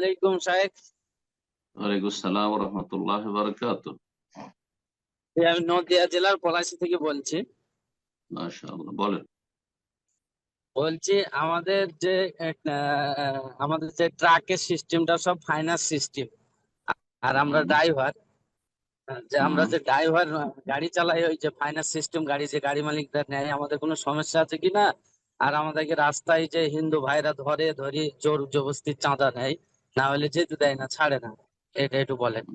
আলাইকুম ওয়ালাইকুম সালাম রহমতুল্লাহ বারকাত এই আমি নদিয়া জেলার পলাশী থেকে বলছি। মাশাআল্লাহ বলেন। বলছি আমাদের যে আমাদের যে ট্রাকের সিস্টেমটা সব ফাইন্যান্স সিস্টেম। আর আমরা ড্রাইভার যে আমরা যে ড্রাইভার গাড়ি চালাই ওই যে ফাইন্যান্স সিস্টেম গাড়ি যে গাড়ি মালিকদের নেয় আমাদের কোনো সমস্যা আছে কিনা আর আমাদেরকে রাস্তায় যে হিন্দু ভাইরা ধরে ধরি জোর জবরদস্তি চাঁদা নেয় না হলে যেতে দেয় না, ছাড়ে না। এটা একটু বলেন।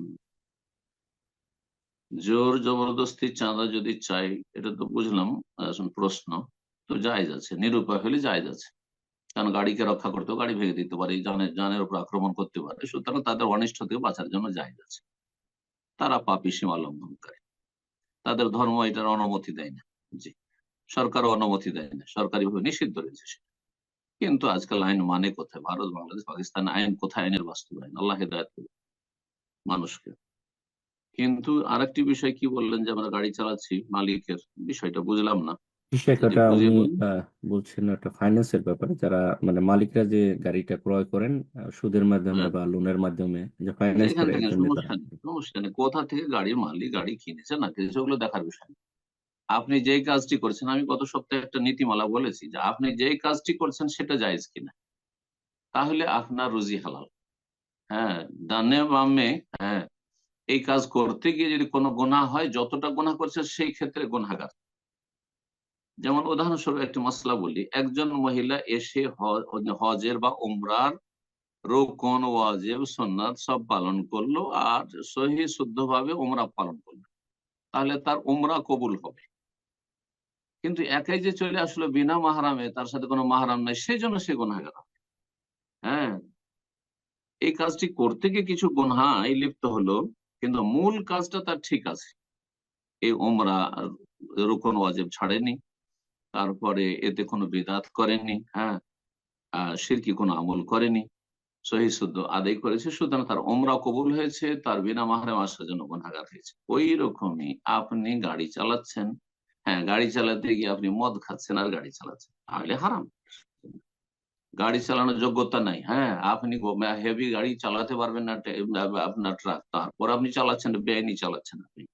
জোর জবরদস্তি চাঁদা যদি চাই, এটা তো বুঝলাম প্রশ্ন। তো জায়েজ আছে, নিরুপায় হলে জায়েজ আছে। কারণ গাড়িকে রক্ষা করতেও গাড়ি ভেঙে দিতে পারে জানের জানের উপর আক্রমণ করতে পারে, সুতরাং তাদের অনিষ্ট থেকে বাঁচার জন্য জায়েজ আছে। তারা পাপি সীমা লঙ্ঘন করে তাদের ধর্ম এটার অনুমতি দেয় না। জি। সরকার অনুমতি দেয় না। সরকারি ভাবে নিষিদ্ধ রয়েছে কিন্তু আজকাল আইন মানে কোথায়? ভারত বাংলাদেশ পাকিস্তান আইন কোথায়? আইনের বাস্তবায়ন আল্লাহ হেদায়ত করুন মানুষকে। কিন্তু আরেকটি বিষয় কি বললেন যে আমরা গাড়ি চালাচ্ছি মালিকের? বিষয়টা বুঝলাম না। বিষয়টা উনি বলছেন একটা ফাইন্যান্সের ব্যাপারে। যারা মানে মালিকরা যে গাড়িটা ক্রয় করেন সুদের মাধ্যমে হ্যাঁ। বা লোনের মাধ্যমে যে ফাইন্যান্স এখান করে থেকে একজন সমস্যা নেই সমস্যা নেই। কোথা থেকে গাড়ির মালিক গাড়ি কিনেছে? না কিনেছে ওগুলো দেখার বিষয়। আপনি যেই কাজটি করছেন, আমি গত সপ্তাহে একটা নীতিমালা বলেছি যে আপনি যেই কাজটি করছেন সেটা জায়েজ কিনা। তাহলে আপনার রুজি হালাল। হ্যাঁ ডানে বামে হ্যাঁ এই কাজ করতে গিয়ে যদি কোনো গুনাহ হয়, যতটা গুনাহ করছে সেই ক্ষেত্রে গুনাহগার। যেমন উদাহরণস্বরূপ একটি মশলা বলি, একজন মহিলা এসে হজের বা উমরার রোকন, ওয়াজেব সন্ন্যাত সব পালন করল আর সহি শুদ্ধভাবে উমরা পালন করল। তাহলে তার উমরা কবুল হবে। কিন্তু একাই যে চলে আসলো বিনা মাহারামে, তার সাথে কোনো মাহারাম নাই, সেই জন্য সে গুনাহগার। হবে। হ্যাঁ? এই কাজটি করতে গিয়ে কিছু গুনহায় লিপ্ত হলো, কিন্তু মূল কাজটা তার ঠিক আছে। এই উমরা রুকন ওয়াজেব ছাড়েনি, তারপরে এতে কোনো বিদাত করেনি হ্যাঁ? সিরকি কোনো আমল করেনি, সহি শুদ্ধ আদায় করেছে, সুতরাং তার ওমরা কবুল হয়েছে, তার বিনা মাহারাম আসার জন্য গুনাহগার হয়েছে। ওই রকমই আপনি গাড়ি চালাচ্ছেন হ্যাঁ গাড়ি চালাতে গিয়ে আপনি মদ খাচ্ছেন আর গাড়ি চালাচ্ছেন, তাহলে হারাম। গাড়ি চালানোর যোগ্যতা নাই হ্যাঁ আপনি হেভি গাড়ি চালাতে পারবেন না আপনার ট্রাক তারপর আপনি চালাচ্ছেন, বেআইনি চালাচ্ছেন আপনি।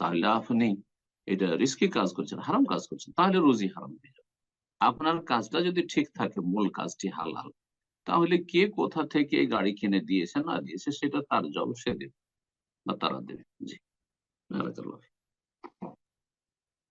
তাহলে আপনি এটা রিস্কি কাজ করছেন, হারাম কাজ করছেন, তাহলে রুজি হারাম হয়ে যাবে। আপনার কাজটা যদি ঠিক থাকে, মূল কাজটি হালাল, তাহলে কে কোথা থেকে গাড়ি কিনে দিয়েছে, না দিয়েছে, সেটা তার জব সে দেবে, বা তারা দেবে। জি